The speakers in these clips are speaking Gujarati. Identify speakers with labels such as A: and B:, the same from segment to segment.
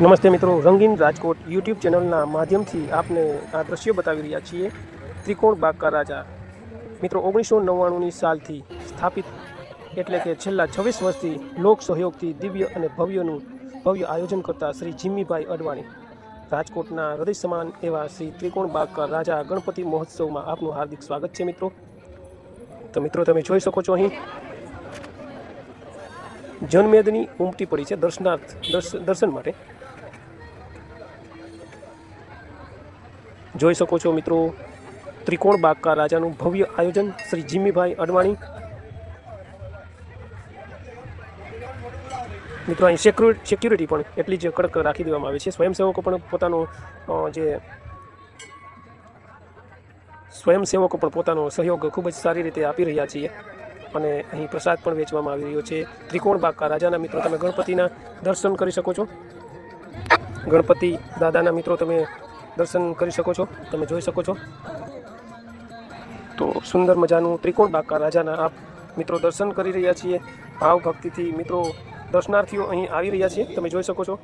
A: નમસ્તે મિત્રો, રંગીન રાજકોટ યુટ્યુબ ચેનલના માધ્યમથી આપને આ દ્રશ્યો બતાવી રહ્યા છીએ, ત્રિકોણ બાગકા રાજા. મિત્રો, ઓગણીસો નવ્વાણુંની સાલથી સ્થાપિત એટલે કે છેલ્લા છવ્વીસ વર્ષથી લોક સહયોગથી દિવ્ય અને ભવ્યનું ભવ્ય આયોજન કરતા શ્રી જીમ્મીભાઈ અડવાણી. રાજકોટના હૃદય સમાન એવા શ્રી ત્રિકોણ બાગકા રાજા ગણપતિ મહોત્સવમાં આપનું હાર્દિક સ્વાગત છે મિત્રો. તો મિત્રો, તમે જોઈ શકો છો અહીં. જનમેદની ઉમટી પડી છે દર્શનાર્થ, દર્શ- દર્શન માટે. જોઈ શકો છો મિત્રો, ત્રિકોણ બાગકા રાજાનું ભવ્ય આયોજન શ્રી જીમ્મીભાઈ અડવાણી. મિત્રો, અહીં સેક્યુ સિક્યુરિટી પણ એટલી જ કડક રાખી દેવામાં આવે છે. સ્વયંસેવકો પણ પોતાનો જે સ્વયંસેવકો પણ પોતાનો સહયોગ ખૂબ જ સારી રીતે આપી રહ્યા છીએ અને અહીં પ્રસાદ પણ વેચવામાં આવી રહ્યો છે. ત્રિકોણ બાગકા રાજાના મિત્રો, તમે ગણપતિના દર્શન કરી શકો છો. ગણપતિ દાદાના મિત્રો, તમે દર્શન કરી શકો છો, તમે જોઈ શકો છો. તો સુંદર મજાનું ત્રિકોણ બાકા રાજાના આપ મિત્રો દર્શન કરી રહ્યા છીએ. ભાવ ભક્તિથી મિત્રો દર્શનાર્થીઓ અહીં આવી રહ્યા છે, તમે જોઈ શકો છો.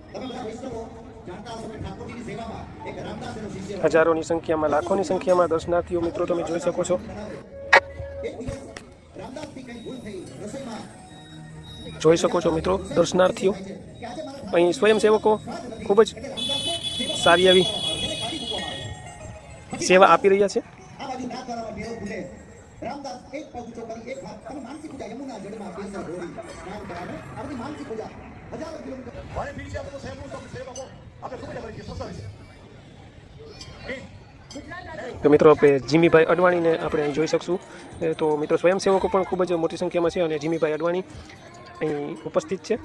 A: હજારોની સંખ્યામાં, લાખોની સંખ્યામાં દર્શનાર્થીઓ મિત્રો તમે જોઈ શકો છો. જોઈ શકો છો મિત્રો દર્શનાર્થીઓ. અહીં સ્વયંસેવકો ખૂબ જ સારી આવી સેવા આપી રહ્યા છે?
B: રામદાસ એક પગ ઊંચો કરી એક હાથ. તમે માનસી પૂજા યમુના જળમાં કેસર ઢોળી સ્નાન કરાવે. આ બધી માનસી પૂજા. હજારો કિલોમીટર.
C: અને બીજી આપણે સાહેબનું તો સેવકો આપણે સુવિધા કરી છે.
A: તો મિત્રો આપણે જીમીભાઈ અડવાણીને આપણે અહીં જોઈ શકશું. એ તો મિત્રો સ્વયંસેવકો પણ ખૂબ જ મોટી સંખ્યામાં છે અને જીમીભાઈ અડવાણી અહીં ઉપસ્થિત છે.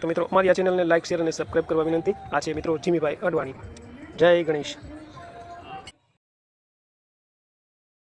A: તો મિત્રો અમારી આ ચેનલને લાઇક શેર અને સબસ્ક્રાઈબ કરવા વિનંતી. આ છે મિત્રો જીમીભાઈ અડવાણી. જય ગણેશ.